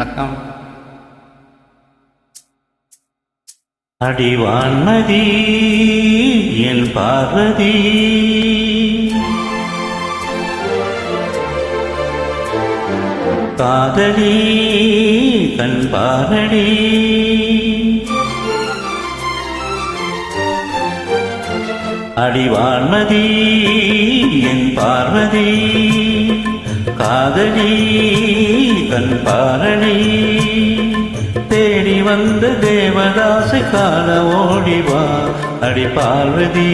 வணக்கம். அடிவான்மதி என் பார்வதி. காதலி கண் பாரடி அடிவான்மதி என் பார்வதி. காதலி தன் பாரணி தேடி வந்த தேவதாசு கால ஓடிவா அடி பார்வதி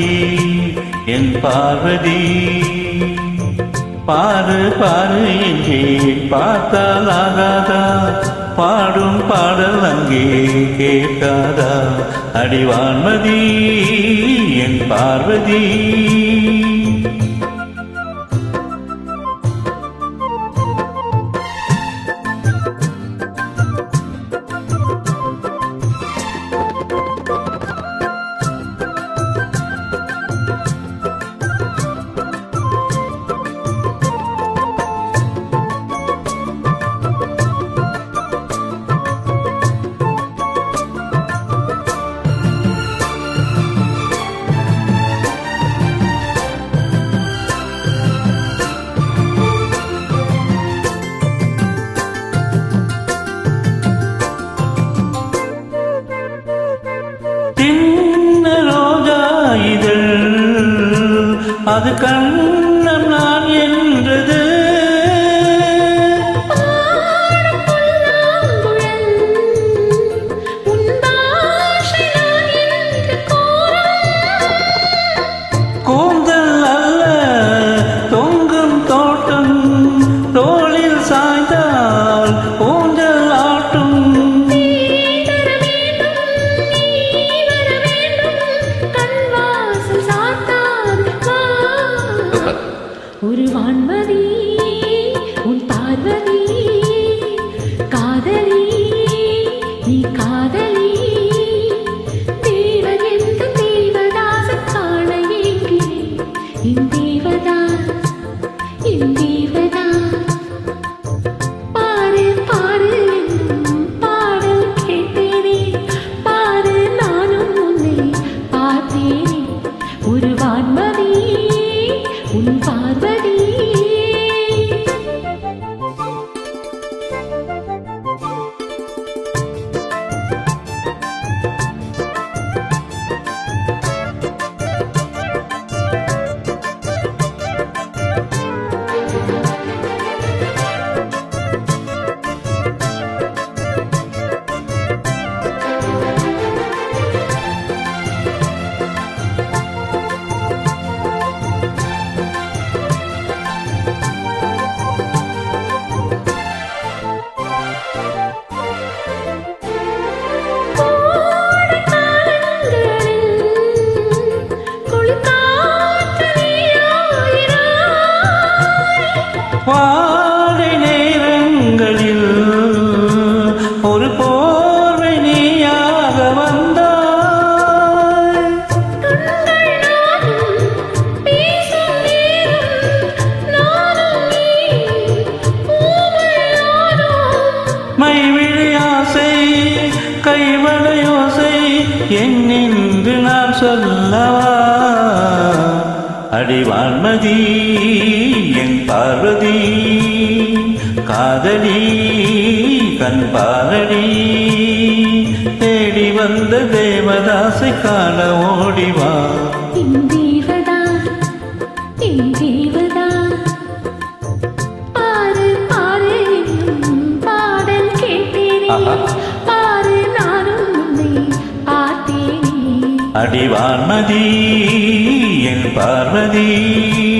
என் பார்வதி. பாரு பாரு இங்கே பார்த்தால் ஆகாதா? பாடும் பாடல் அங்கே கேட்காதா? அடிவான்மதி என் பார்வதி. அது கண்ணம் வான்மதி உன் பார்வதி காதலி நீ காதலி. தேவன் எந்த தேவதாச காண ஏங்கினேன் என் என் பாரு பாரு பாடல் கேட்டேனே. பாரு நானும் உன்னை பார்த்தேனே. ஒரு வான்மதி உன் பார் பாதை நேரங்களில் ஒரு போர்வை நீயாக வந்தாய். மைவிழியாசை கைவளையோசை என்னென்று நான் சொல்லவா? அடிவான்மதி என் பார்வதி. காதலி கண் பாரடி தேடி வந்த தேவதாசை காண ஓடிவா பாரு பாரு என்னும் பாடல் கேட்டேனே. அடிவான்மதி என் பார்வதி.